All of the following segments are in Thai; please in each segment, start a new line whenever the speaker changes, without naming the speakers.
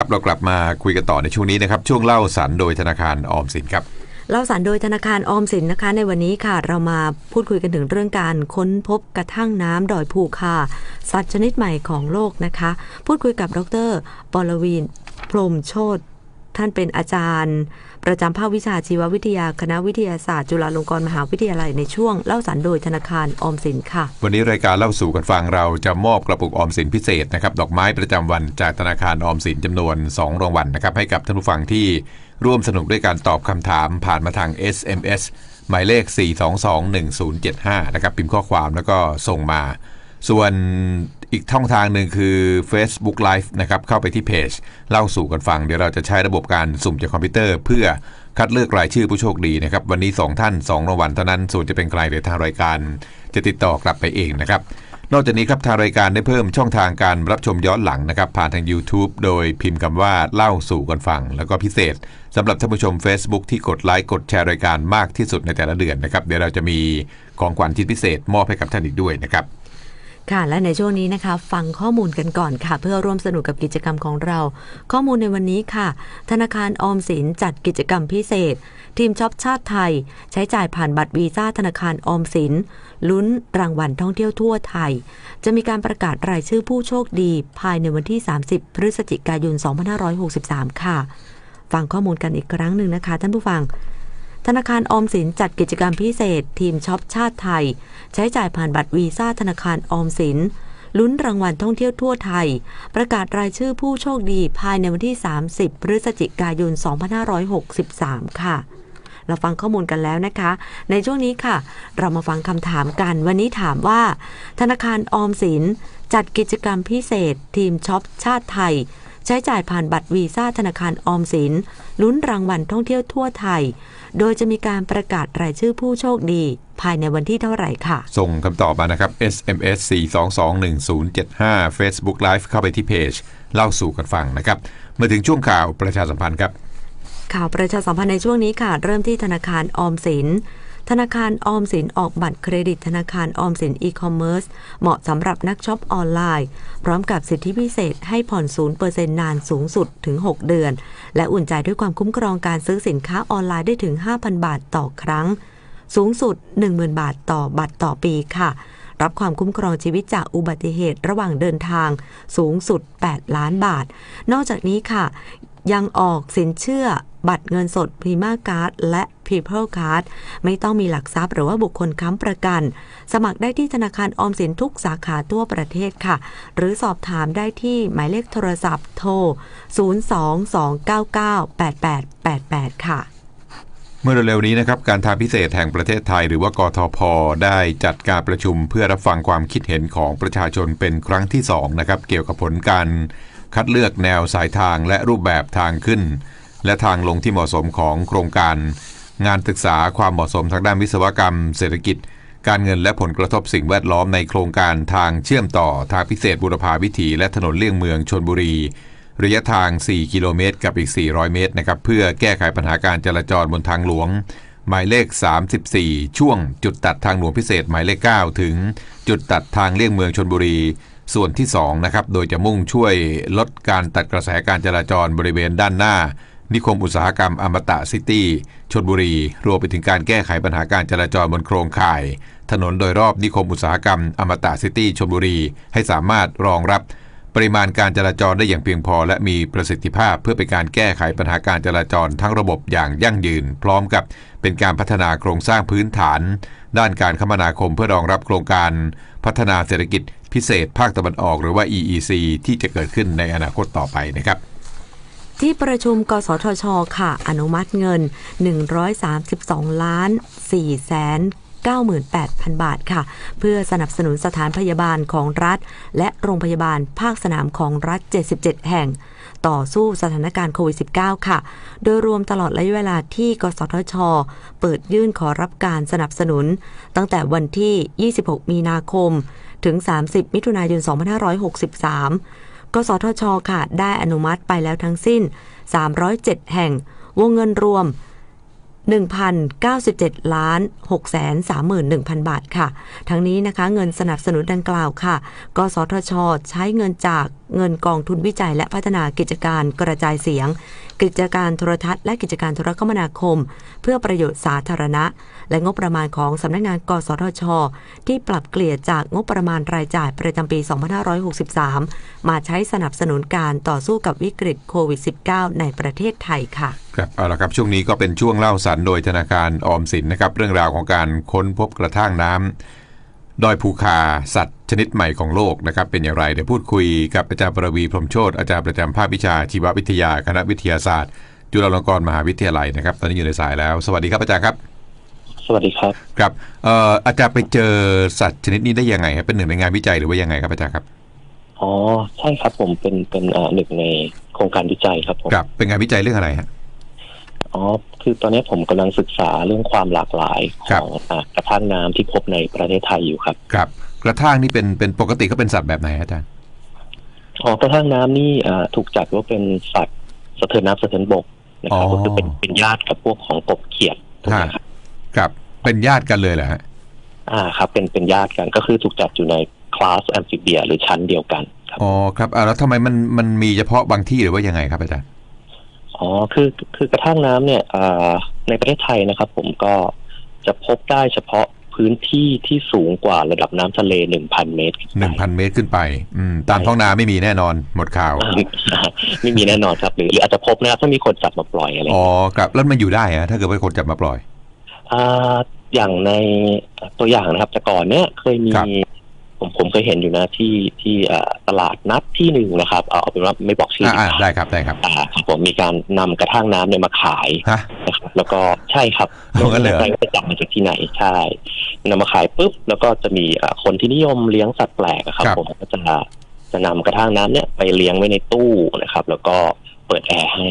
ครับเรากลับมาคุยกันต่อในช่วงนี้นะครับ ช่วงเล่าสันโดยธนาคารออมสินครับ
เล่าสารโดยธนาคารออมสินนะคะ ในวันนี้ค่ะ เรามาพูดคุยกันถึงเรื่องการค้นพบกระทั่งน้ำดอยภูคาสัตว์ชนิดใหม่ของโลกนะคะ พูดคุยกับดรปรวีนพรมโชตท่านเป็นอาจารย์ ประจำภาควิชาชีววิทยาคณะวิทยาศาสตร์ จุฬาลงกรณ์มหาวิทยาลัยในช่วงเล่าสารโดยธนาคารออมสินค่ะ
วันนี้รายการเล่าสู่กันฟังเราจะมอบกระปุกออมสินพิเศษนะครับดอกไม้ประจำวันจากธนาคารออมสินจำนวน 2 รางวัลนะครับให้กับท่านผู้ฟังที่ร่วมสนุกด้วยการตอบคำถามผ่านมาทาง SMS หมายเลข 4221075 นะครับพิมพ์ข้อความแล้วก็ส่งมา ส่วน อีกช่องทางหนึ่งคือ Facebook Live นะครับเข้าไปที่เพจ เล่าสู่กันฟัง เดี๋ยวเราจะใช้ระบบการสุ่มจากคอมพิวเตอร์ เพื่อคัดเลือกรายชื่อผู้โชคดีนะครับ วันนี้ 2 ท่าน2รางวัลเท่านั้น ส่วนจะเป็นใครเดี๋ยวทางรายการจะติดต่อกลับไปเองนะครับ นอกจากนี้ครับทางรายการได้เพิ่มช่องทางการรับชมย้อนหลังนะครับผ่านทาง YouTube โดยพิมพ์คำว่าเล่าสู่กันฟัง แล้วก็พิเศษสำหรับท่านผู้ชม Facebook ที่กดไลค์กดแชร์รายการมากที่สุดในแต่ละเดือนนะครับเดี๋ยวเราจะมีของขวัญชิ้นพิเศษมอบให้กับท่านอีกด้วยนะครับ
ค่ะ และในช่วงนี้นะคะ ฟังข้อมูลกันก่อนค่ะ เพื่อร่วมสนุกกับกิจกรรมของเรา ข้อมูลในวันนี้ค่ะ ธนาคารออมสินจัดกิจกรรมพิเศษ ทีมช็อปชาติไทย ใช้จ่ายผ่านบัตรวีซ่าธนาคารออมสินลุ้นรางวัลท่องเที่ยวทั่วไทย จะมีการประกาศรายชื่อผู้โชคดี ภายในวันที่ 30 พฤศจิกายน 2563 ค่ะ ฟังข้อมูลกันอีกครั้งหนึ่งนะคะ ท่านผู้ฟัง ธนาคารออมสินจัดกิจกรรมพิเศษ ทีมช็อปชาติไทย ใช้จ่ายผ่านบัตรวีซ่าธนาคารออมสินลุ้นรางวัลท่องเที่ยวทั่วไทย ประกาศรายชื่อผู้โชคดีภายในวันที่ 30 พฤศจิกายน 2563 ค่ะ เราฟังข้อมูลกันแล้วนะคะ ในช่วงนี้ค่ะ เรามาฟังคำถามกัน วันนี้ถามว่า ธนาคารออมสินจัดกิจกรรมพิเศษ ทีมช็อปชาติไทย ใช้จ่ายผ่านบัตรวีซ่าธนาคารออมสินลุ้นรางวัลท่องเที่ยวทั่วไทย โดยจะมีการประกาศรายชื่อผู้โชคดี ภายในวันที่เท่าไหร่ค่ะ
ส่งคำตอบมานะครับ SMS 4221075 Facebook Live เข้าไปที่เพจ เล่าสู่กันฟังนะครับ มาถึงช่วงข่าวประชาสัมพันธ์ครับ
ข่าวประชาสัมพันธ์ในช่วงนี้ค่ะ เริ่มที่ธนาคารออมสิน ธนาคารออมสินออกบัตรเครดิต ธนาคารออมสินอีคอมเมิร์ซเหมาะสำหรับนักช็อปออนไลน์ พร้อมกับสิทธิพิเศษให้ผ่อน0%นานสูงสุดถึง 6 เดือน และอุ่นใจด้วยความคุ้มครองการซื้อสินค้าออนไลน์ได้ถึง 5,000 บาทต่อครั้ง สูงสุด 10,000 บาทต่อบัตรต่อปีค่ะรับความคุ้มครองชีวิตจากอุบัติเหตุระหว่างเดินทางสูงสุด 8 ล้านบาท นอกจากนี้ค่ะ ยังออกสินเชื่อบัตรเงินสดพรีมาการ์ดและ People Card ไม่ต้องมีหลักทรัพย์หรือว่าบุคคลค้ำประกัน สมัครได้ที่ธนาคารออมสินทุกสาขาทั่วประเทศค่ะ หรือสอบถามได้ที่หมายเลขโทรศัพท์โทร 022998888 ค่ะ
เมื่อเร็วๆนี้นะครับ การทางพิเศษแห่งประเทศไทย หรือว่ากทพ ได้จัดการประชุมเพื่อรับฟังความคิดเห็นของประชาชนเป็นครั้งที่2นะครับเกี่ยวกับผลการ คัดเลือกแนวสายทางและรูปแบบทางขึ้น และทางลงที่เหมาะสมของโครงการ งานศึกษาความเหมาะสมทางด้านวิศวกรรม เศรษฐกิจ การเงินและผลกระทบสิ่งแวดล้อมในโครงการทางเชื่อมต่อทางพิเศษบุรพาวิถีและถนนเลี่ยงเมืองชนบุรี ระยะทาง 4 กิโลเมตร กับอีก 400 เมตรนะครับเพื่อแก้ไขปัญหาการจราจรบนทางหลวงหมายเลข 34 ช่วง จุดตัดทางหลวงพิเศษหมายเลข 9 ถึง จุดตัดทางเลี่ยงเมืองชนบุรี ส่วนที่2นะครับโดยจะมุ่งช่วยลดการตัดกระแสการจราจรบริเวณด้านหน้า นิคมอุตสาหกรรมอมตะซิตี้ชนบุรี รวมไปถึงการแก้ไขปัญหาการจราจรบนโครงข่าย ถนนโดยรอบนิคมอุตสาหกรรมอมตะซิตี้ชนบุรี ให้สามารถรองรับ ปริมาณการจราจรได้อย่างเพียงพอ และมีประสิทธิภาพเพื่อเป็นการแก้ไขปัญหาการจราจรทั้งระบบอย่างยั่งยืน พร้อมกับเป็นการพัฒนาโครงสร้างพื้นฐาน ด้านการคมนาคมเพื่อรองรับโครงการพัฒนาเศรษฐกิจพิเศษภาคตะวันออกหรือว่า EEC ที่จะเกิดขึ้นในอนาคตต่อไปนะครับ
ที่ประชุม กสทช ค่ะ อนุมัติเงิน 132 ล้าน4แสน 98,000 บาทค่ะ เพื่อสนับสนุนสถานพยาบาลของรัฐ และโรงพยาบาลภาคสนามของรัฐ 77 แห่ง ต่อสู้สถานการณ์โควิด -19 ค่ะ โดยรวมตลอดระยะเวลาที่กสทช เปิดยื่นขอรับการสนับสนุน ตั้งแต่วันที่ 26 มีนาคม ถึง 30 มิถุนายน 2563กสทช ค่ะ ได้อนุมัติไปแล้วทั้งสิ้น 307 แห่ง วงเงินรวม 1,097 ล้าน 631,000 บาทค่ะ ทั้งนี้นะคะเงินสนับสนุนดังกล่าวค่ะ กสทช ใช้เงินจาก เงินกองทุนวิจัยและพัฒนากิจการกระจายเสียง กิจการโทรทัศน์และกิจการโทรคมนาคม เพื่อประโยชน์สาธารณะ และงบประมาณของสำนักงานกสทช ที่ปรับเกลี่ยจากงบประมาณรายจ่ายประจำปี 2563 มาใช้สนับสนุนการต่อสู้กับวิกฤตโควิด -19 ในประเทศไทยค่ะ
ครับเอาละครับช่วงนี้ก็เป็นช่วงเล่าสันโดยธนาคารออมสินนะครับเรื่องราวของการค้นพบกระทั่งน้ำดอยภูคาสัตว์ ชนิดใหม่ของโลกนะครับเป็นอย่างไร เดี๋ยวพูดคุยกับอาจารย์ประวีพรหมโชตอาจารย์ประจำภาควิชาชีววิทยาคณะวิทยาศาสตร์ จุฬาลงกรณ์มหาวิทยาลัยนะครับ ตอนนี้อยู่ในสายแล้ว สวัสดีครับอาจารย์ครับ
สวัสดีครับ
ครับเอ่ออาจารย์ไปเจอสัตว์ชนิดนี้ได้ยังไงครับเป็นหนึ่งในงานวิจัยหรือว่ายังไงครับอาจารย์ครับ
อ๋อใช่ครับผมเป็นเป็นอ่าหนึ่งในโครงการวิจัยครับผม
ครับเป็นงานวิจัยเรื่องอะไรฮะ
อ๋อ คือตอนนี้ผมกำลังศึกษาเรื่องความหลากหลายข
ครับ
องอ่ากระทั่งน้ำที่พบในประเทศไทยอยู่ครับ
ครับ กระทั่งนี่เป็นเป็นปกติก็เป็นสัตว์แบบไหนอาจารย์
อ๋อกระทั่งน้ำนี่อ่าถูกจัดว่าเป็นสัตว์สะเทินน้ำสะเทินบกนะครับ
อ๋อ
ก็คือเป็นเป็นญาติกับพวกของกบเขียดพวกนี้ครับ
ครับเป็นญาติกันเลยเหรอฮะ
อ่าครับ เป็นเป็นญาติกันก็คือถูกจัดอยู่ในคลาสแอมฟิเบีย หรือชั้นเดียวกันครับ
อ๋อครับอ่าแล้วทำไมมันมันมีเฉพาะบางที่หรือว่ายังไงครับอาจารย์
อ๋อคือคือกระทั่งน้ำเนี่ยอ่าในประเทศไทยนะครับ ผมก็จะพบได้เฉพาะพื้นที่ที่สูงกว่าระดับน้ำทะเล1,000เมตรขึ้น
ห
ไป
นึ่งพันเมตรขึ้นไป อืมตามท้องนาไม่มีแน่นอนหมดข่าว
อ่าไม่มีแน่นอนครับหรือหรืออาจจะพบนะครับถ้ามีคนจับมาปล่อยอะไร
อ๋อครับแล้วมันอยู่ได้ฮะถ้าเกิดว่าคนจับมาปล่อย
อ่าอย่างในตัวอย่างนะครับ แต่ก่อนเนี่ยเคยมี
ครับ
ผมผมเคยเห็นอยู่นะที่ที่อ่าตลาดนัดที่หนึ่งนะครับ เอาเอาเป็นว่าไม่บอกชื่อ
อ่า
ดี
อ่าก
ว่า
ได้ครับได้ครับ
อ่าครับผมมีการนำกระทั่งน้ำเนี่ยมาขาย
ฮะ
นะครับแล้วก็ใช่ครับ
เอางั้นเลยเหรอ
ไม่แน่ใจว่าไปจับมาจากที่ไหนใช่นำมาขายปุ๊บแล้วก็จะมีอ่าคนที่นิยมเลี้ยงสัตว์แปลกอะครับ ผมก็จะจะนำกระทั่งน้ำเนี่ยไปเลี้ยงไว้ในตู้นะครับ แล้วก็เปิดแอร์ให้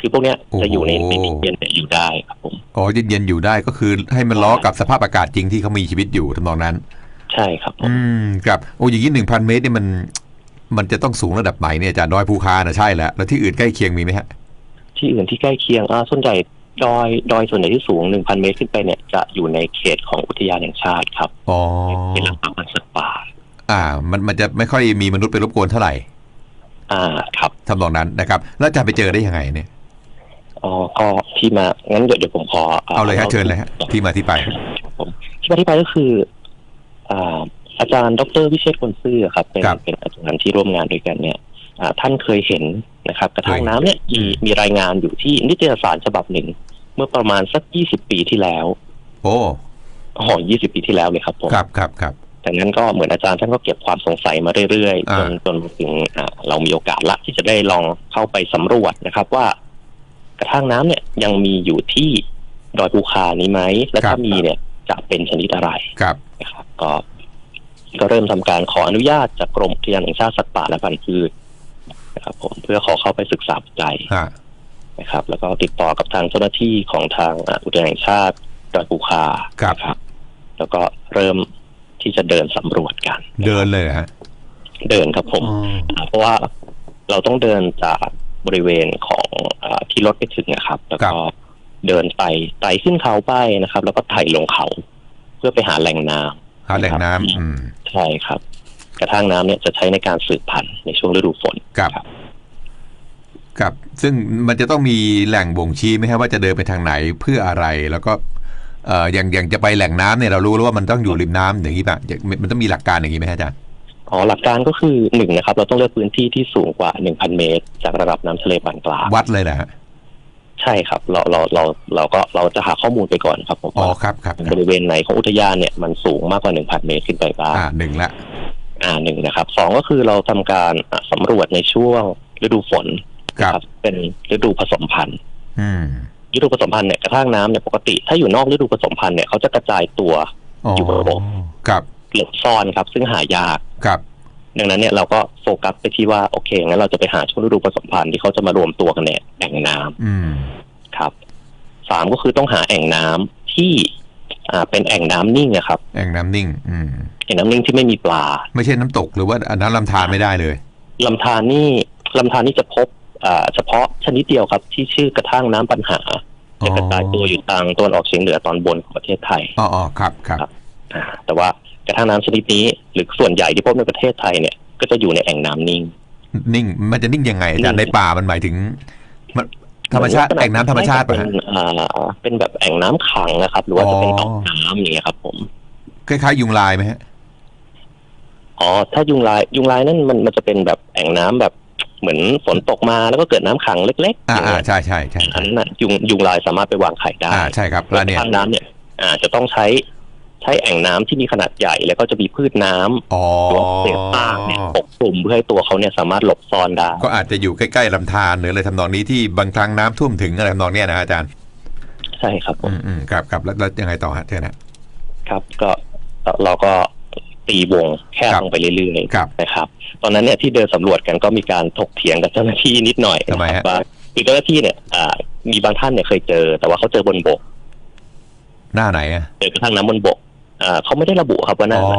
คือพวกเนี้ยจะอยู่ในในที่เย็นเนี่ยอยู่ได้ครับผม
อ๋อเย็นๆอยู่ได้ก็คือให้มันล้อกับสภาพอากาศจริงที่เขามีชีวิตอยู่ทำนองนั้น
ใช่ครับผม
อืมครับโอ้อย่างนี้หนึ่งพันเมตรเนี่ยมัน มันจะต้องสูงระดับไหนเนี่ยอาจารย์ดอยภูคานะใช่แล้วแล้วที่อื่นใกล้เคียงมีไหมฮะ
ที่อื่นที่ใกล้เคียงอ่าส่วนใหญ่ดอยดอยส่วนใหญ่ที่สูง1,000เมตรขึ้นไปเนี่ยจะอยู่ในเขตของอุทยานแห่งชาติครับ
อ๋อ
เป็นแหล่งพักผ่อนสัตว์ป่า
อ่า มันมันจะไม่ค่อยมีมนุษย์ไปรบกวนเท่าไหร่
อ่าครับ
ทำนองนั้นนะครับ แล้วอาจารย์ไปเจอได้ยังไงเนี่ย
อ๋อก็ที่มางั้นเดี๋ยวเดี๋ยวผมขอ
เอาเลยฮะเชิญเลยฮะที่มาที่ไป
ผมที่มาที่ไปก็คือ อ่าอาจารย์ดรวิเชษฐ์คนซื่อครับ เป็น
ครับ
เป็นอาจารย์ที่ร่วมงานด้วยกันเนี่ยอ่าท่านเคยเห็นนะครับ กระทั่ง
เคย
น้ำเนี่ยมีมีรายงานอยู่ที่นิตยสารฉบับหนึ่ง เมื่อประมาณสักยี่สิบปีที่แล้ว
โอ้
อ๋อยี่สิบปีที่แล้วเลยครับผม
ครับครับครับ
จากนั้นก็เหมือนอาจารย์ท่านก็เก็บความสงสัยมาเรื่อยๆ
อ่า
จนจนมาถึงอ่าเรามีโอกาสละที่จะได้ลองเข้าไปสำรวจนะครับว่า กระทั่งน้ำเนี่ยยังมีอยู่ที่ดอยภูคานี้ไหมและถ้ามีเนี่ย จะเป็นชนิดอะไร
ครับ
นะครับก็ก็เริ่มทำการขออนุญาตจากกรมอุทยานแห่งชาติสัตว์ป่าและพันธุ์พืชนะครับ ผมเพื่อขอเข้าไปศึกษาวิจัย
ฮะ
นะครับ แล้วก็ติดต่อกับทางเจ้าหน้าที่ของทางอ่าอุทยานแห่งชาติดอยภูคา
ครับ
นะครับแล้วก็เริ่มที่จะเดินสำรวจกัน
เดินเลยเหรอฮะ
เดินครับผม
อ๋อ
อ่าเพราะว่าเราต้องเดินจากบริเวณของอาที่รถไปถึงนะครับ แล้วก็ เดินไปไต่ขึ้นเขาไปนะครับ แล้วก็ไต่ลงเขา เพื่อไปหาแหล่งน้ำ
หาแหล่งน้ำอืม
ใช่ครับ กระทั่งน้ำเนี่ยจะใช้ในการสืบพันธุ์ในช่วงฤดูฝน
ครับครับซึ่งมันจะต้องมีแหล่งบ่งชี้ไหมครับว่าจะเดินไปทางไหนเพื่ออะไรแล้วก็เอ่ออย่างอย่างจะไปแหล่งน้ำเนี่ยเรารู้แล้วว่ามันต้องอยู่ริมน้ำอย่างนี้ป่ะอย่างมันต้องมีหลักการอย่างนี้ไหมฮะอาจารย์
อ๋อหลักการก็คือหนึ่งนะครับ เราต้องเลือกพื้นที่ที่สูงกว่า1,000เมตร จากระดับน้ำทะเลปานกลาง
วัดเลยแหละฮะ
ใช่ครับ เราเราเราเราก็เราจะหาข้อมูลไปก่อนครับผม
อ๋อ
ว่า
ครับครับครับ
บริเวณไหนของอุทยานเนี่ยมันสูงมากกว่า1,000เมตรขึ้นไปบ้าง
อ่าหนึ่งละ
อ่าหนึ่งนะครับสองก็คือเราทำการอะสำรวจในช่วงฤดูฝน
ครับ
นะเป็นฤดูผสมพันธุ์
อืม
ฤดูผสมพันธุ์เนี่ยกระทั่งน้ำเนี่ยปกติ ถ้าอยู่นอกฤดูผสมพันธุ์เนี่ยเขาจะกระจายตัว
อ๋อ
อยู่บนบก
ครับ
หลบซ่อนครับ ซึ่งหายาก
ครับ
ดังนั้นเนี่ยเราก็โฟกัสไปที่ว่าโอเคงั้นเราจะไปหาช่วงฤดูผสมพันธุ์ที่เขาจะมารวมตัวกันเนี่ยแอ่งน้ำ
อืม
ครับสามก็คือต้องหาแอ่งน้ำที่อ่าเป็นแอ่งน้ำนิ่งนะครับ
แอ่งน้ำนิ่ง อืม
แอ่งน้ำนิ่งที่ไม่มีปลา
ไม่ใช่น้ำตกหรือว่าอันนั้นลำธารไม่ได้เลย
ลำธารนี่ลำธารนี่จะพบอ่าเฉพาะชนิดเดียวครับที่ชื่อกระทั่งน้ำปัญหา
อ๋อ
จะกระจายตัวอยู่ทางตะวันออกเฉียงเหนือตอนบนของประเทศไทย
อ๋ออ๋อครับครับ
ครับอ่าแต่ว่า กระทั่งน้ำชนิดนี้ หรือส่วนใหญ่ที่พบในประเทศไทยเนี่ย ก็จะอยู่ในแอ่งน้ำนิ่ง
นิ่ง มันจะนิ่งยังไงอาจารย์
นิ่ง
ในป่ามันหมายถึงมันธรรมชาติ
ลักษณะ
แอ่งน้ำธรรมชาติ
เป็
ป่ะ
น
ฮะ
อ่าเป็นแบบแอ่งน้ำขังนะครับ หรือว่าจะเป็น
อ๋อ
ต่อมน้ำอย่างเงี้ยครับ ผม
คล้ายๆยุงลายไหมฮะ
อ๋อถ้ายุงลายยุงลายนั่นมันมันจะเป็นแบบแอ่งน้ำแบบเหมือนฝนตกมาแล้วก็เกิดน้ำขังเล็กๆ
อ่า
อย่าง
อ่า
เงี้ย
ใช่ใช่ใช่
อันนั้นน่ะยุงยุงลายสามารถไปวางไข่ได้
อ่าใช่ครับแล้วเนี่ย
ทางน้ำเนี่ย อ่าจะต้องใช้ ใช้แอ่งน้ำที่มีขนาดใหญ่แล้วก็จะมีพืชน้ำ
อ๋อ
หรือว่าเศษซากเนี่ยปกคลุมเพื่อให้ตัวเขาเนี่ยสามารถหลบซ่อนได้
ก็อาจจะอยู่ใกล้ๆลำธารหรืออะไรทำนองนี้ที่บางครั้งน้ำท่วมถึงอะไรทำนองเนี้ยนะอาจารย์
ใช่ครับผ
อื
ม
มอืมครับครับแล้วแล้วยังไงต่อฮะเชิญนะ
ครับก็เราก็ตีวงแคบ
ครับ
ลงไปเรื่อย
ครับ
ๆนะครับ ตอนนั้นเนี่ยที่เดินสำรวจกันก็มีการถกเถียงกับเจ้าหน้าที่นิดหน่อย
ทำไม
นะค
ฮะ
รับว่าคือเจ้าหน้าที่เนี่ยอ่ามีบางท่านเนี่ยเคยเจอ แต่ว่าเขาเจอบนบก
หน้าไหนอะ
เจอกระทั่งน้ำบนบก อ่าเขาไม่ได้ระบุครับว่าหน้า
อ๋อ
ไหน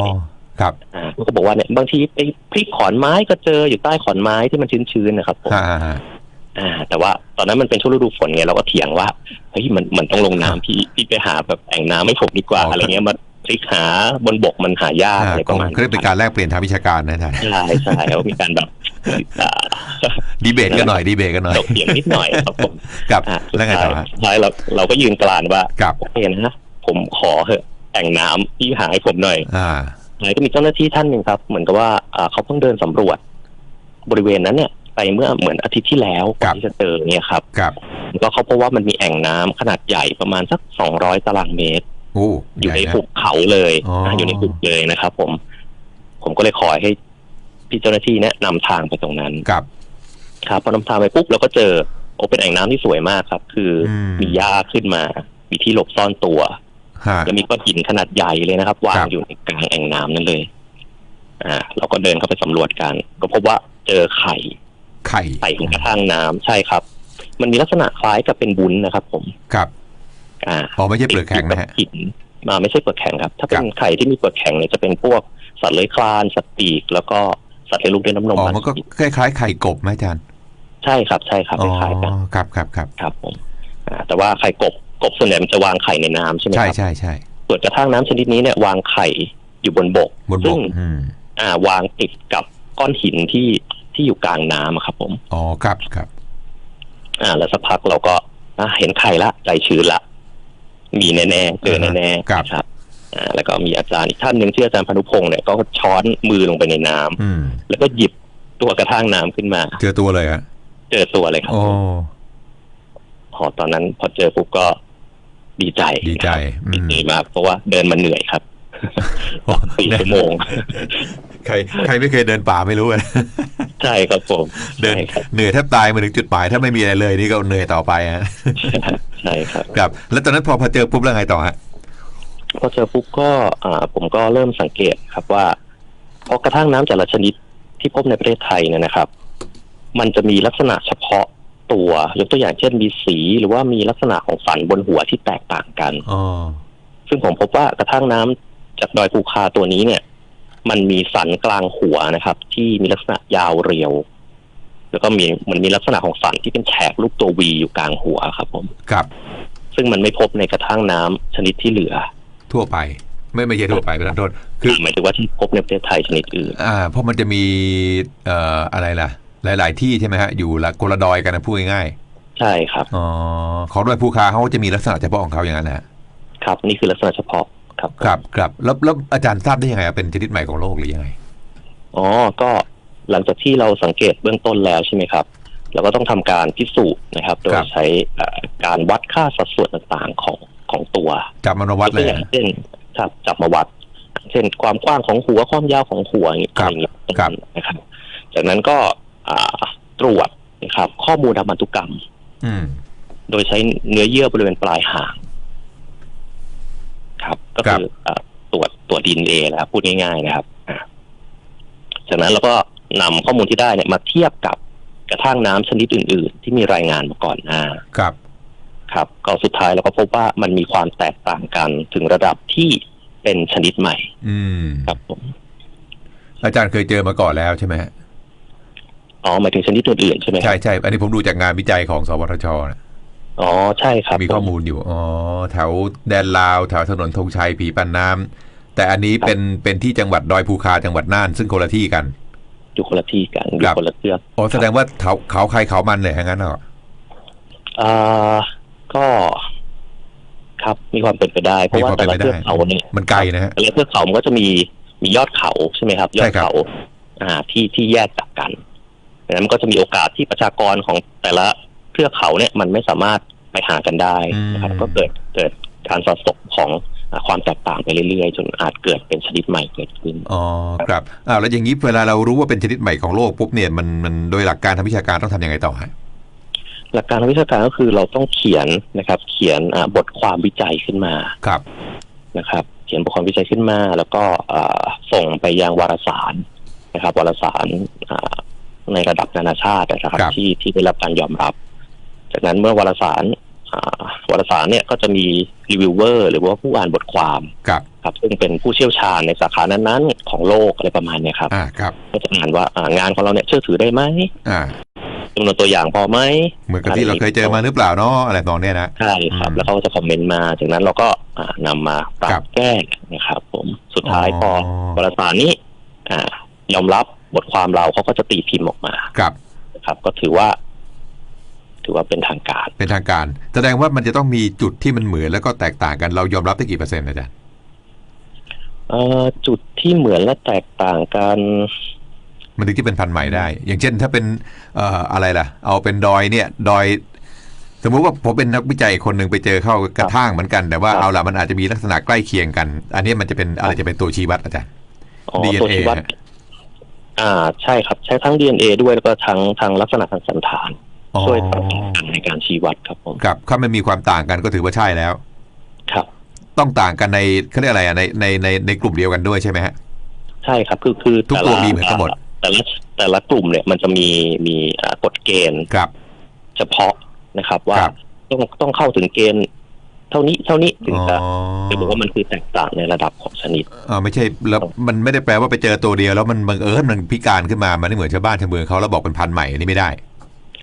ครับ
อ่าเขาก็บอกว่าเนี่ยบางทีไปพลิกขอนไม้ก็เจออยู่ใต้ขอนไม้ที่มันชื้นๆนะครับผม
ฮ่าฮ่าฮ่า
อ่า แต่ว่าตอนนั้นมันเป็นช่วงฤดูฝนไงเราก็เถียงว่าเฮ้ยมันมันต้องลงน้ำพี่พี่ไปหาแบบแอ่งน้ำให้ผมดีกว่า
อ๋ออ
อะไรเงี้ยมาพลิกหาบนบกมันหายาก
อ่า
อะไร
ค
ประ
ง
มาณ
เขาเรียกเป็นการแลกเปลี่ยนทางวิชาการนะอาจารย์
ใช่ใช่แล้วมีการแบบอ่า
ดีเบตกันหน่อยดีเบตกันหน่อย
ตกเถียงนิดหน่อยครับผม
กับ
อ่า
แล้วไงต่อฮะ
สุดท้ายเราเราก็ยืนกรานว่า
กับ
โอเคนะผมขอเหอะ แอ่งน้ำพี่หาให้ผมหน่อย
อ่า
แล้วก็มีเจ้าหน้าที่ท่านหนึ่งครับ เหมือนกับว่าอ่าเขาเพิ่งเดินสำรวจ บริเวณนั้นเนี่ย ไปเมื่อเหมือนอาทิตย์ที่แล้วก่อนที่จะเจอเนี่ยครับ
กับ
แล้วก็เขาพบว่ามันมีแอ่งน้ำขนาดใหญ่ประมาณสักสองร้อยตารางเมตร
โอ้
อยู่
ใหญ่
ใน
นะ
หุบเขาเลย
อ๋ออ่า
อยู่ในหุบเลยนะครับ ผม ผมก็เลยขอให้พี่เจ้าหน้าที่เนี่ยนำทางไปตรงนั้น
กับ
ครับพอนำทางไปปุ๊บเราก็เจอโอเป็นแอ่งน้ำที่สวยมากครับ คืออ
ม
มีหญ้าขึ้นมา มีที่หลบซ่อนตัว
ฮะ
แล้วมีก้อนหินขนาดใหญ่เลยนะครับวา
ค
ง
รับ
อยู่ในกลางแอ่งน้ำนั่นเลย อ่า เราก็เดินเข้าไปสำรวจกัน ก็พบว่าเจอไข่
ไข่
ไข่ของกระทั่งน้ำใช่ครับ มันมีลักษณะคล้ายกับเป็นวุ้นนะครับ ผม
ครับ
อ่า
อ๋อไม่ใช่เปลือกแข็งนะฮะ
หินมาไม่ใช่เปลือกแข็งครับ ถ้าเป็
ครั
น
บ
ไข่ที่มีเปลือกแข็งเนี่ยจะเป็นพวกสัตว์เลื้อยคลานสัตว์ปีก แล้วก็สัตว์เลี้ยงลูกด้วยน้ำนม
อ๋อ
มัน
มันก็คล้ายๆไข่กบไหมอาจารย์
ใช่ครับ ใช่ครับ
อ๋
ค
อ
ล้ายๆกัน
ครับครับครับ
ครับผมอ่าแต่ว่าไข่กบ กบส่วนใหญ่มันจะวางไข่ในน้ำใช่ไหม
ใช่
ครับ
ใช่ใช่
ส่วนกระทั่งน้ำชนิดนี้เนี่ยวางไข่อยู่บนบก
บนบ
ซึ่
ก
ง
อืม
อ่าวางติดกับก้อนหินที่ที่อยู่กลางน้ำอะครับผม
อ๋อครับครับ
อ่า แล้วสักพักเราก็อะเห็นไข่ละใจชื้นละ มีแน่ๆเจอแน่ๆ
ครับ
นะครับอ่าแล้วก็มีอาจารย์อีกท่านหนึ่งชื่ออาจารย์พานุพงศ์เนี่ยก็ช้อนมือลงไปในน้ำ
อืม
แล้วก็หยิบตัวกระทั่งน้ำขึ้นมา
เจอตัวเลยฮะ
เจอตัวเลยครับ
โอ้
พอตอนนั้นพอเจอปุ๊บก็ ดีใจ
ดีใจ
นะครับ
อืม
ดีมากเพราะว่าเดินมาเหนื่อยครับ
โอ้
สี่ชั่วโมง
ใครใครไม่เคยเดินป่าไม่รู้อะ
ใช่ครับผม
เดิน
ใช่ครับ
เหนื่อยแทบตายมาถึงจุดหมายถ้าไม่มีอะไรเลยนี่ก็เหนื่อยต่อไปฮะ
ใช่ครับ
ครับ แล้วตอนนั้นพอพอเจอปุ๊บแล้วไงต่อฮะ
พอเจอปุ๊บก็อ่า ผมก็เริ่มสังเกตครับว่าเพราะกระทั่งน้ำแต่ละชนิดที่พบในประเทศไทยเนี่ยนะครับ มันจะมีลักษณะเฉพาะ ตัวยกตัวอย่างเช่นมีสีหรือว่ามีลักษณะของสันบนหัวที่แตกต่างกัน
อ๋อ
ซึ่งผมพบว่ากระทั่งน้ำจากดอยภูคาตัวนี้เนี่ย มันมีสันกลางหัวนะครับ ที่มีลักษณะยาวเรียว แล้วก็มีมันมีลักษณะของสันที่เป็นแฉกรูปตัววีอยู่กลางหัวครับ ผม
ครับ
ซึ่งมันไม่พบในกระทั่งน้ำชนิดที่เหลือ
ทั่วไปไม่ไม่ใช่ทั่วไปเป็นขอโทษคือ
หมายถึงว่าที่พบในประเทศไทยชนิดอื่น
อ่า เพราะมันจะมีเอ่ออะไรล่ะ หลาย ๆ ที่ใช่ไหมฮะอยู่ละคนละดอยกันนะพูดง่าย
ใช่ครับ
ๆอ๋อของดอยภูคาเขาจะมีลักษณะเฉพาะของเขาอย่างนั้นนะฮะ
ครับ นี่คือลักษณะเฉพาะครับ
ครับครับแล้วแล้วอาจารย์ทราบได้ยังไงอะเป็นชนิดใหม่ของโลกหรือยังไง
อ๋อก็หลังจากที่เราสังเกตเบื้องต้นแล้วใช่ไหมครับเราก็ต้องทำการพิสูจน์นะครับ โดย
ครับ
ใช้เอ่อการวัดค่าสัดส่วนต่างๆของของตัว
จับมันมาวัดเลย
ตัวอย่างเช่นครับจับมาวัด เช่นความกว้างของหัวความยาวของหัวอย่างเงี้ย
ค
อะ
รับ
ไรอย่างเงี้ยเป็น
ครับ
ต้นนะครับ จากนั้นก็อ่า ตรวจนะครับ ข้อมูลทางพันธุกรรม
อืม
โดยใช้เนื้อเยื่อบริเวณปลายหางครับ ก็
ครับ
คืออ่าตรวจตรวจดีเอนะครับ พูดง่ายๆนะครับอ่าจากนั้นเราก็นำข้อมูลที่ได้เนี่ยมาเทียบกับกระทั่งน้ำชนิดอื่น ๆ ที่มีรายงานมาก่อนหน้า
ครับ
ครับ ก็สุดท้ายเราก็พบว่ามันมีความแตกต่างกันถึงระดับที่เป็นชนิดใหม่
อืม
ครับผม
อาจารย์เคยเจอมาก่อนแล้วใช่ไหมฮะ
อ๋อหมายถึงชนิดอื่นๆใช่ไหมค
ใช่
รับ
ใช่อันนี้ผมดูจากงานวิจัยของสวทชนะ
อ๋อใช่ครับ
มีข้อมูลอยู่อ๋อแถวแดนลาวแถวถนนธงชัยผีปันน้ำแต่อันนี้เป็นเป็นที่จังหวัดดอยภูคาจังหวัดน่าน ซึ่งคนละที่กัน
อยู่คนละที่กันอ
ครั
ยู่
บ
คนละเทือก
อ๋อแสดงว่าเขาเขาใครเขามันเลยอย่างนั้นเหรอ
อ่าก็ครับมีความเป็นไปได้เพราะว่าแต่ละเทือกเขาเนี่ย
มันไกลนะฮะ
แต่ละเทือกเขามันก็จะมีมียอดเขาใช่ไหมครับ ยอ
ใช่
ด
ครับ
เขา อ่าที่ที่แยกจากกัน ดังนั้นมันก็จะมีโอกาสที่ประชากรของแต่ละเทือกเขาเนี่ยมันไม่สามารถไปหากันได้นะครับก็เกิดเกิดการสะสมของอ่าความแตกต่างไปเรื่อยๆ จนอาจเกิดเป็นชนิดใหม่เกิดขึ้น
อ๋อ ครับอ้าวแล้วอย่างนี้เวลาเรารู้ว่าเป็นชนิดใหม่ของโลกปุ๊บเนี่ยมันมันโดยหลักการทางวิชาการต้องทำยังไงต่อฮะ
หลักการทางวิชาการก็คือเราต้องเขียนนะครับ เขียนอ่าบทความวิจัยขึ้นมา
ครับ
นะครับ เขียนบทความวิจัยขึ้นมา แล้วก็อ่าส่งไปยังวารสารนะครับ วารสารอ่า ในระดับนานาชาตินะครับ
ครับ
ที่ที่ได้รับการยอมรับ จากนั้นเมื่อวารสารอ่าวารสารเนี่ยก็จะมีรีวิวเวอร์หรือว่าผู้อ่านบทความ
ครับ
ครับซึ่งเป็นผู้เชี่ยวชาญในสาขานั้นๆ ของโลกอะไรประมาณเนี้ยครับ
อ่าครับ
ก็จะอ่านว่าอ่างานของเราเนี่ยเชื่อถือได้ไหม
อ่า
จำนวนตัวอย่างพอไหม
เหมือนกับที่เราเคยเจอมาหรือเปล่าเนาะอะไรตองเนี้ยนะ
ใช่ครับ
อืม
แล้วเขาก็จะคอมเมนต์มาจากนั้นเราก็อ่านำมาปรั
ครับบ
แก้นะครับ ผมสุดท้าย
อ๋อ
พอวารสารนี้อ่า ยอมรับบทความเราเขาก็จะตีพิมพ์ออกมา
ครับ
นะครับ ก็ถือว่า ถือว่าเป็นทางการ
เป็นทางการ แสดงว่ามันจะต้องมีจุดที่มันเหมือนแล้วก็แตกต่างกันเรายอมรับได้กี่เปอร์เซ็นต์อาจารย์
เอ่อจุดที่เหมือนและแตกต่างกัน
มันถึงที่เป็นพันธุ์ใหม่ได้ อย่างเช่น ถ้าเป็นเอ่ออะไรล่ะ เอาเป็นดอยเนี่ย ดอย สมมุติว่าผมเป็นนักวิจัยคนหนึ่งไปเจอเข้ากระทั่งเหมือนกัน แต่ว่า
ครับ
เอาล่ะมันอาจจะมีลักษณะใกล้เคียงกัน อันนี้มันจะเป็นอะไรจะเป็นตัวชี้วัดอาจารย์
อ๋อ
DNA
ตัวชี้วัด
ฮะ
อ่าใช่ครับ ใช้ทั้ง DNA ด้วยแล้วก็ทั้งทางลักษณะทางสันฐาน
อ๋อ
ช่วยประกอบกันในการชี้วัดครับผม
ครับถ้ามันมีความต่างกันก็ถือว่าใช่แล้ว
ครับ
ต้องต่างกันในเขาเรียกอะไรอะในในในในกลุ่มเดียวกันด้วยใช่ไหมฮะ
ใช่ครับคือคือ
ทุกตัวมีเหมือนกันหมด
แต่ละแต่ละกลุ่มเนี่ยมันจะมีมีอ่ากฎเกณฑ์
ครับ
เฉพาะนะครับ ว่า
ครับ
ต้องต้องเข้าถึงเกณฑ์ เท่านี้เท่านี้ถึง
อ๋อ
จะจะบอกว่ามันคือแตกต่างในระดับของชนิด
อ่าไม่ใช่แล้วมันไม่ได้แปลว่าไปเจอตัวเดียวแล้วมันบังเอิญมันพิการขึ้นมามันไม่เหมือนชาวบ้านชาวเมืองเขาแล้วบอกเป็นพันธุ์ใหม่อันนี้ไม่ได้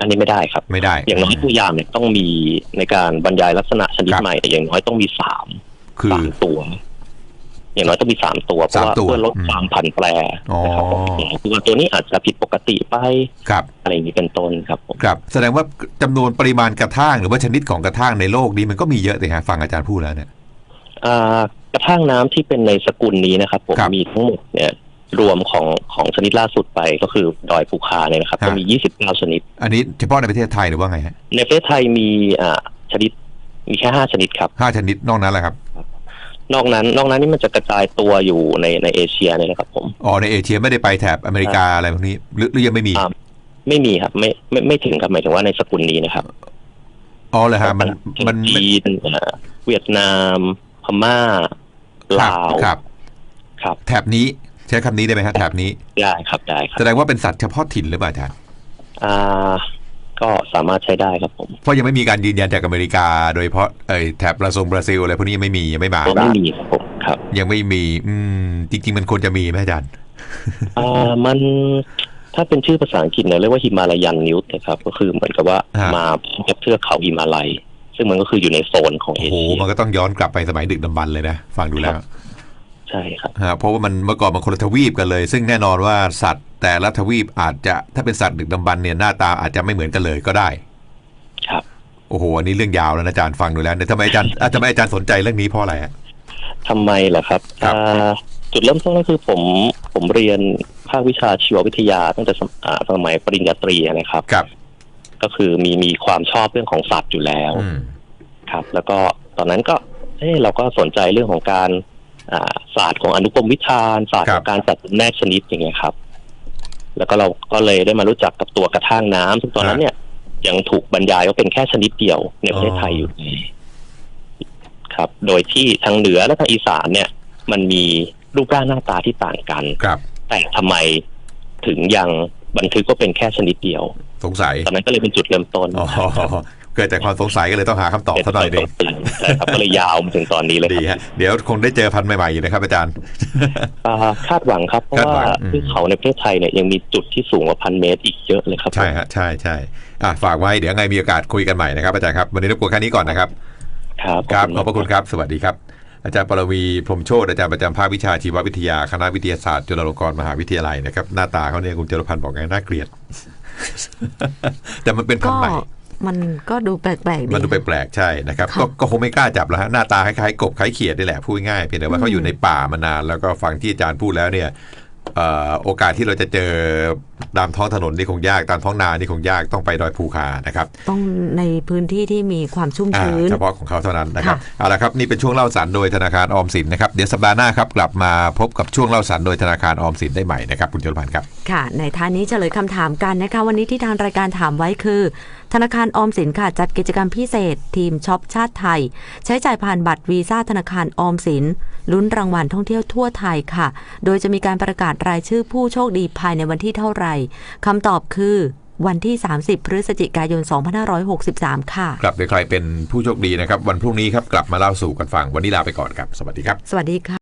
อันนี้ไม่ได้ครับ
ไม่ได้
อย่างน้อยตัวอย่างเนี่ยต้องมีในการบรรยายลักษณะชนิด
ครับ
ใหม่เนี่ยอย่างน้อยต้องมีสาม
คือ
สามตัว อย่างน้อยต้องมีสามตัวเพราะว่า
สามตัว
เพื่อลด
อืม
ความผันแปรนะครับ
อ๋อ
คือว่าตัวนี้อาจจะผิดปกติไป
ครับ
อะไรอย่างนี้เป็นต้นครับผม
ครับ แสดงว่าจำนวนปริมาณกระทั่งหรือว่าชนิดของกระทั่งในโลกนี้มันก็มีเยอะเลยฮะฟังอาจารย์พูดแล้วเนี่ย
อ่ากระทั่งน้ำที่เป็นในสกุลนี้นะครับผม
ครับ
มีทั้งหมดเนี่ยรวมของของชนิดล่าสุดไปก็คือดอยภูคาเนี่ยนะครับ
ฮะ
ก็มี 29 ชนิด
อันนี้เฉพาะในประเทศไทยหรือว่าไงฮะ
ในประเทศไทยมีอ่าชนิดมีแค่ 5 ชนิดครับ
ห้าชนิดนอกนั้นแหละครับ
นอกนั้น นอกนั้นนี่มันจะกระจายตัวอยู่ในในเอเชียเนี่ยนะครับผม
อ๋อในเอเชียไม่ได้ไปแถบอเมริกาอะไรพวกนี้หรือหรือยังไม่มี
อ่าไม่มีครับไม่ไม่ไม่ถึงครับหมายถึงว่าในสกุลนี้นะครับ
อ๋อเลยฮะมันมันไม่
จีนอ่าเวียดนามพม่า
ครับ
ลาว
ครับ
ครับ
แถบนี้ใช้คำนี้ได้ไหมฮะแถบนี้
ได้ครับได้ครับ
แสดงว่าเป็นสัตว์เฉพาะถิ่นหรือเปล่าอาจารย์
อ่า ก็สามารถใช้ได้ครับผม
เพราะยังไม่มีการยืนยันจากอเมริกา โดยเฉพาะเอ่ยแถบบราซิลบราซิลอะไรพวกนี้ยังไม่มียังไม่มา
ไม่มีครับผมครับ
ยังไม่มี อืม จริง ๆ มันควรจะมีไหมอาจารย์
อ่ามันถ้าเป็นชื่อภาษาอังกฤษเนี่ยเรียกว่าฮิมาลายันนิวส์นะครับ ก็คือเหมือนกับว่า
ฮะ
มาพร้อมกับเทือกเขาฮิมาลัย ซึ่งมันก็คืออยู่ในโซนของเอ
โอ้โห
เชีย
มันก็ต้องย้อนกลับไปสมัยดึกดำบรรพ์เลยนะ ฟังดูแล้ว
ใช่ครับ
ฮะเพราะว่ามันเมื่อก่อนมันคนละทวีปกันเลย ซึ่งแน่นอนว่าสัตว์ แต่ละทวีปอาจจะถ้าเป็นสัตว์ดึกดำบรรพ์เนี่ยหน้าตาอาจจะไม่เหมือนกันเลยก็ได้
ครับ
โอ้โหอันนี้เรื่องยาวแล้วนะอาจารย์ฟังดูแล้วเนี่ยทำไมอาจารย์อะทำไมอาจารย์สนใจเรื่องนี้เพราะอะไรฮะ
ทำไมเหรอครับ
ครับ
อ่าจุดเริ่มต้นก็คือผมผมเรียนภาควิชาชีววิทยาตั้งแต่สมอ่าสมัยปริญญาตรีนะครับ
ครับ
ก็คือมีมีความชอบเรื่องของสัตว์อยู่แล้ว
อืม
ครับ แล้วก็ตอนนั้นก็เอ้เราก็สนใจเรื่องของการอ่า ศาสตร์ของอนุกรมวิธานศาสตร์ของการจัดจำแนกชนิดอย่างเงี้ยครับ แล้วก็เราก็เลยได้มารู้จักกับตัวกระทั่งน้ำซึ่งตอนนั้นเนี่ย ยังถูกบรรยายว่าเป็นแค่ชนิดเดียวในประเทศไทยอยู่ครับ โดยที่ทางเหนือและทางอีสานเนี่ย มันมีรูปร่างหน้าตาที่ต่างกัน
ครับ
แต่ทำไมถึงยังบันทึกว่าเป็นแค่ชนิดเดียว
สงสัย
ตอนนั้นก็เลยเป็นจุดเริ่มต้น
อ๋อเกิดจากความสงสัยก็เลยต้องหาคำตอบสักหน่อยหนึง
ใช่ครับก็เลยยาวมาถึงตอนนี้เลยค
ดี
รับ
ฮะเดี๋ยวคงได้เจอพันธุ์ใหม่ๆอยู่นะครับอาจารย์
อ่าคาดหวังครับเพราะ
คาดหวั
ว่าง
อืม
พืชเขาในประเทศไทยเนี่ยยังมีจุดที่สูงกว่าพันเมตรอีกเยอะเลยครับ
ใช่ฮะใช่ใช่อะฝากไว้เดี๋ยวไงมีโอกาสคุยกันใหม่นะครับอาจารย์ครับวันนี้รบกวนแค่นี้ก่อนนะครับ
ครับ
ครับขอบพระคุณครับ สวัสดีครับ อาจารย์ปรวีพรหมโชตอาจารย์ประจำภาควิชาชีววิทยาคณะวิทยาศาสตร์จุฬาลงกรณ์มหาวิทยาลัยนะครับหน้าตาเขาเนี่ยคุณจรพันธ์บอกไงน่าเกลียด แต่มันเป็น
ก็
พันธุ์ใหม่
มันก็ดูแปลกๆดี
มันดูแปลกๆใช่นะครับ
ค่ะ
ก็ก็คงไม่กล้าจับแล้วฮะหน้าตาคล้ายๆกบคล้ายเขียดนี่แหละพูดง่ายๆเพียงแต่ว่าเขาอยู่ในป่ามานานแล้วก็ฟังที่อาจารย์พูดแล้วเนี่ยเอ่อโอกาสที่เราจะเจอตามท้องถนนนี่คงยากตามท้องนานี่คงยากต้องไปดอยภูคานะครับ
ต้องในพื้นที่ที่มีความชุ่ม
อ่า
ชื้น
เฉพาะของเขาเท่านั้นนะครับ
ค่ะ
เอาละครับนี่เป็นช่วงเล่าสันโดยธนาคารออมสินนะครับเดี๋ยวสัปดาห์หน้าครับกลับมาพบกับช่วงเล่าสันโดยธนาคารออมสินได้ใหม่นะครับคุณจรพันธ์ครับ
ค่ะ ในท้ายนี้เฉลยคำถามกันนะคะวันนี้ที่ทางรายการถามไว้คือ ธนาคารออมสินค่ะจัดกิจกรรมพิเศษ ทีมช็อปชาติไทย ใช้จ่ายผ่านบัตรวีซ่าธนาคารออมสินลุ้นรางวัลท่องเที่ยวทั่วไทยค่ะ โดยจะมีการประกาศรายชื่อผู้โชคดีภายในวันที่เท่าไหร่คำตอบคือวันที่ 30 พฤศจิกายน 2563 ค่ะ
ครับเดี๋ยวใครเป็นผู้โชคดีนะครับ วันพรุ่งนี้ครับ กลับมาเล่าสู่กันฟัง วันนี้ลาไปก่อนครับ สวัสดีครับ
สวัสดีค่ะ